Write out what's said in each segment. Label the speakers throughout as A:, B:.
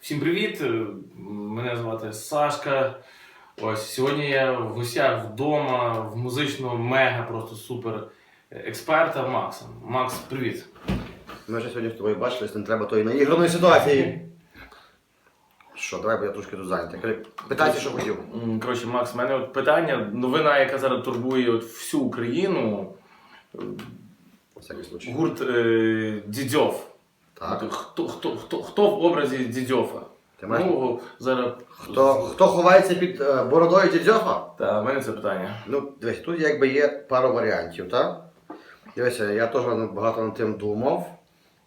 A: Всім привіт! Е, Мене звати Сашка. Ось сьогодні я в гостях вдома в музичного мега просто супер експерта Макса. Макс, привіт.
B: Ми вже сьогодні з тобою бачились, не треба тої наіграної ситуації. Що, давай, бо я трошки тут зайнятий. Питайся, що хотів.
A: Коротше, Макс, в мене от питання. Новина, яка зараз турбує от всю Україну.
B: всякий случай.
A: Гурт е, Дідьов.
B: Так.
A: Хто, хто, хто, хто в образі Дідьофа?
B: Ти маєш...
A: Ну, зараз.
B: хто, хто ховається під е, бородою дідьофа?
A: Та, в мене це питання.
B: Ну, дивись, тут якби є пару варіантів, так? Дивися, я теж багато над тим думав.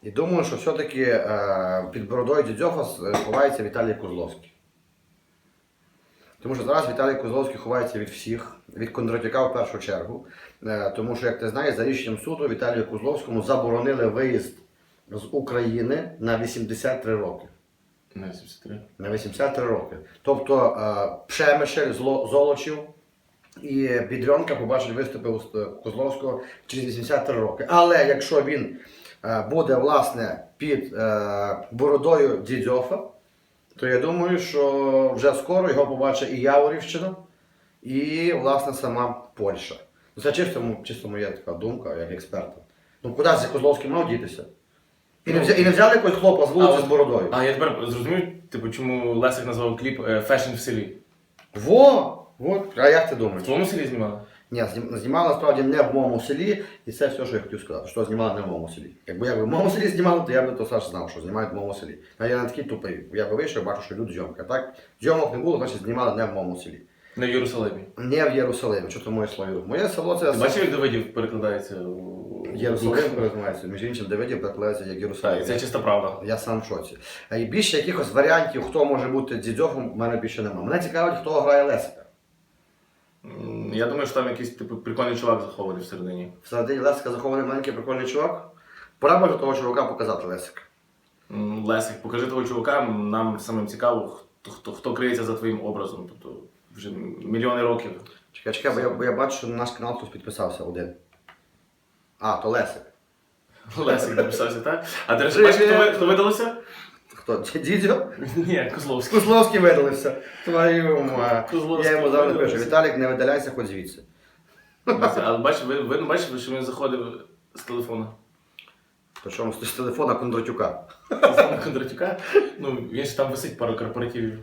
B: І думаю, що все-таки е, під бородою дідьофа ховається Віталій Козловський. Тому що зараз Віталій Козловський ховається від всіх, від Кондратюка в першу чергу. Е, тому що, як ти знаєш, за рішенням суду Віталію Козловському заборонили виїзд з України на 83 роки.
A: Не 73.
B: На 83 роки. Тобто е, Пшемишель, Золочів і Бідрьонка побачить виступи у Козловського через 83 роки. Але якщо він е, буде власне під е, бородою Дідьофа, то я думаю, що вже скоро його побачить і Яворівщина, і власне сама Польща. Це чисто, чисто моя така думка, як експерта. Ну куди ж Козловський мав дітися? І не, взя- і не взяли якогось хлопа з вулиці
A: А
B: з бородою.
A: А я тепер зрозумів, типу, чому Лесик назвав кліп е, Фешн в селі.
B: Во! От, а як ти
A: В
B: думаєш?
A: твоєму селі знімали?
B: Ні, знім- знімали насправді не в моєму селі, і це все, що я хотів сказати, що знімали не в моєму селі. Якби я в моєму селі знімали, то я б то Саш знав, що знімають в моєму селі. А я не такий тупий. Я би вийшов, бачу, що люди зйомка. Так? Зйомок не було, значить знімали не в моєму селі.
A: Не в Єрусалимі.
B: Не в Єрусалимі, що то моє слово. Моє село це
A: Ти бачив, як Давидів перекладається у
B: Єрусалим перезивається. Між іншим, Давидів перекладається як Єрусалим.
A: Так, це чиста правда.
B: Я сам в шоці. А І більше якихось варіантів, хто може бути дідьофом, в мене більше немає. Мене цікавить, хто грає Лесика.
A: Я думаю, що там якийсь типу прикольний чувак захований всередині.
B: Всередині Лесика захований маленький прикольний чувак. Пора може того чувака показати Лесика.
A: М, Лесик, покажи того чувака, нам самим цікаво, хто, хто, хто криється за твоїм образом. Тобто вже мільйони років.
B: Чекай, чекай, бо я, бо я бачу, що на наш канал хтось підписався один. А, то Лесик.
A: Лесик написався, так? А
B: Привіт.
A: бачиш, хто, ви- хто видалився?
B: Hто? Дідьо?
A: Ні, Козловський.
B: Козловський видалився. Твою ма.
A: Козловський
B: Я йому завжди
A: видалився.
B: пишу. Віталік, не видаляйся, хоч звідси.
A: Але бачиш, ви, ви бачите, що він заходив з телефона.
B: Причому з телефона Кондратюка.
A: Телефон Кондратюка. Ну, він ж там висить пару корпоративів.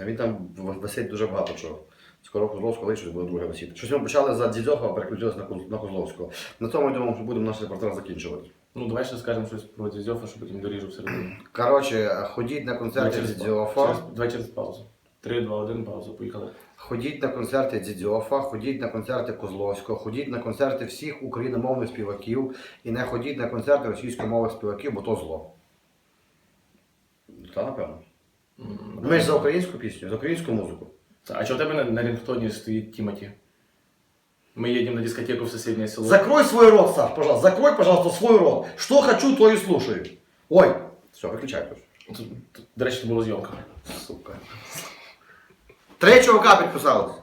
B: А він там висить дуже багато чого. Скоро Козловського лише буде друге висіти. Щось ми почали за Дідьоха, а переключилися на, Коз- на Козловського. На цьому я думаю, що будемо наш репортаж закінчувати.
A: Ну, давай ще скажемо щось про Дізьофа, що потім доріжу всередині.
B: Коротше, ходіть на концерти Дідьофа.
A: через- Давай через паузу. Три, два, один, пауза. Поїхали.
B: Ходіть на концерти Дідьофа, ходіть на концерти Козловського, ходіть на концерти всіх україномовних співаків і не ходіть на концерти російськомовних співаків, бо то зло. Та напевно. Ми ж за українську пісню, за українську музику.
A: А чого у тебе на, на рингтоні стоїть Тімоті? Ми їдемо на дискотеку в сусіднє село.
B: Закрой свой рот, Саш, пожалуйста. Закрой, пожалуйста, свой рот. Что хочу, то и слушаю. Ой, все, выключай тоже.
A: Тут, тут, до речі, це була зйомка.
B: Сука. Третього чувака підписались.